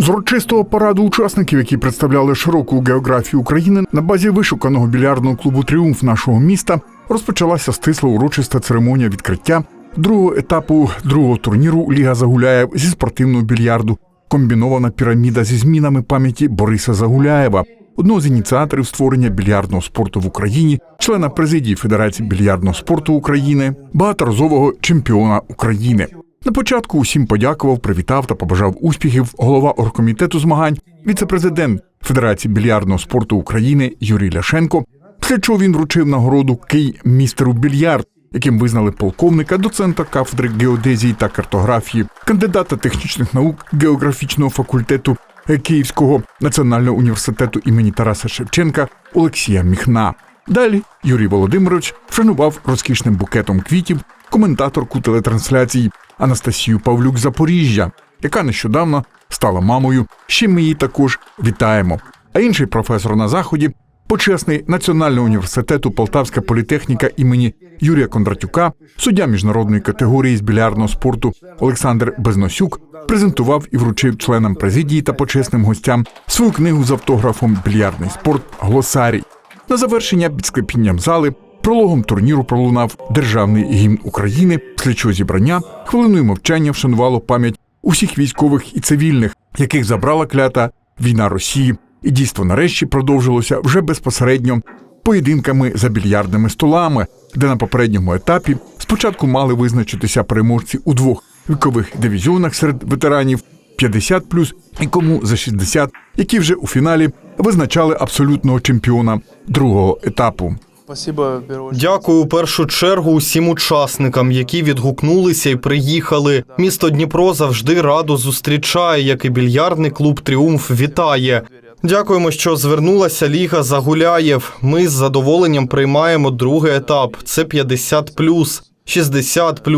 З урочистого параду учасників, які представляли широку географію України на базі вишуканого більярдного клубу Тріумф нашого міста, розпочалася стисла урочиста церемонія відкриття другого етапу другого турніру Ліга Загуляєв зі спортивного більярду. Комбінована піраміда зі змінами пам'яті Бориса Загуляєва, одного з ініціаторів створення більярдного спорту в Україні, члена президії Федерації більярдного спорту України, багаторазового чемпіона України. На початку усім подякував, привітав та побажав успіхів голова оргкомітету змагань, віце-президент Федерації більярдного спорту України Юрій Ляшенко. Після чого він вручив нагороду Кий містеру більярд, яким визнали полковника, доцента кафедри геодезії та картографії, кандидата технічних наук географічного факультету Київського національного університету імені Тараса Шевченка Олексія Міхна. Далі Юрій Володимирович вшанував розкішним букетом квітів коментаторку телетрансляції Анастасію Павлюк Запоріжжя, яка нещодавно стала мамою. чим ми її також вітаємо. А інший професор на заході, почесний Національного університету Полтавська політехніка імені Юрія Кондратюка, суддя міжнародної категорії з білярдного спорту Олександр Безносюк презентував і вручив членам президії та почесним гостям свою книгу з автографом Більярдний спорт Глосарій. На завершення під склепінням зали прологом турніру пролунав державний гімн України, після чого зібрання хвилиною мовчання вшанувало пам'ять усіх військових і цивільних, яких забрала клята війна Росії. І дійство нарешті продовжилося вже безпосередньо поєдинками за більярдними столами, де на попередньому етапі спочатку мали визначитися переможці у двох вікових дивізіонах серед ветеранів 50 і кому за 60, які вже у фіналі визначали абсолютного чемпіона другого етапу. Дякую у першу чергу усім учасникам, які відгукнулися і приїхали. Місто Дніпро завжди радо зустрічає, як і більярдний клуб Тріумф вітає. Дякуємо, що звернулася Ліга Загуляєв. Ми з задоволенням приймаємо другий етап. Це 50 60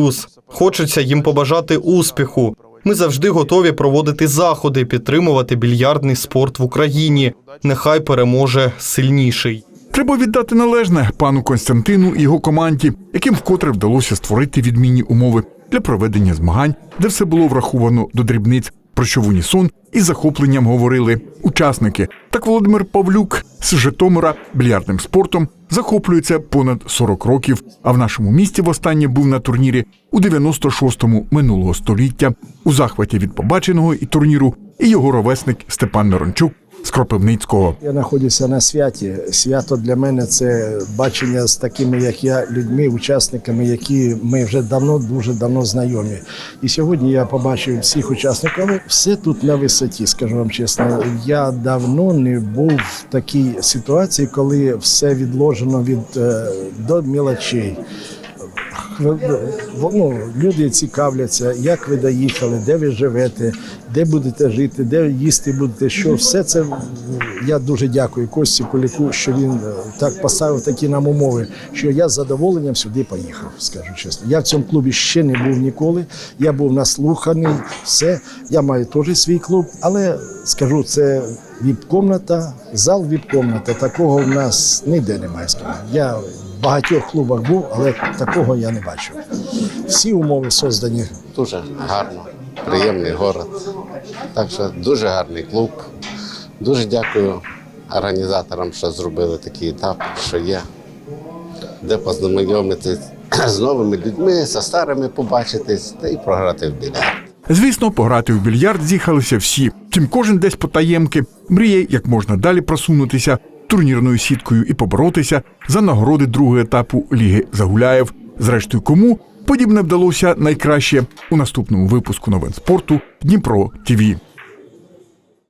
Хочеться їм побажати успіху. Ми завжди готові проводити заходи, підтримувати більярдний спорт в Україні. Нехай переможе сильніший. Треба віддати належне пану Константину і його команді, яким вкотре вдалося створити відмінні умови для проведення змагань, де все було враховано до дрібниць, про що в унісон із захопленням говорили учасники. Так Володимир Павлюк з Житомира більярдним спортом захоплюється понад 40 років. А в нашому місті востаннє був на турнірі у 96-му минулого століття. У захваті від побаченого і турніру і його ровесник Степан Мирончук Кропивницького. Я знаходжуся на святі. Свято для мене це бачення з такими, як я, людьми, учасниками, які ми вже давно, дуже давно знайомі. І сьогодні я побачив всіх учасників. Все тут на висоті, скажу вам чесно. Я давно не був в такій ситуації, коли все відложено від е, до мілочей. Ну, люди цікавляться, як ви доїхали, де ви живете, де будете жити, де їсти будете, що все це я дуже дякую Кості Куліку, що він е, так поставив такі нам умови, що я з задоволенням сюди поїхав, скажу чесно. Я в цьому клубі ще не був ніколи. Я був наслуханий, все. Я маю теж свій клуб, але скажу, це віп-комната, зал віп-комната. Такого в нас ніде немає. Я в багатьох клубах був, але такого я не бачив. Всі умови создані. Дуже гарно, приємний город. Так що дуже гарний клуб. Дуже дякую організаторам, що зробили такий етап, що є, де познайомитись з новими людьми, зі старими побачитись та й програти в біля. Звісно, пограти в більярд з'їхалися всі. Втім, кожен десь потаємки мріє як можна далі просунутися турнірною сіткою і поборотися за нагороди другого етапу Ліги Загуляєв. Зрештою, кому подібне вдалося найкраще у наступному випуску новин спорту Дніпро ТІВІ.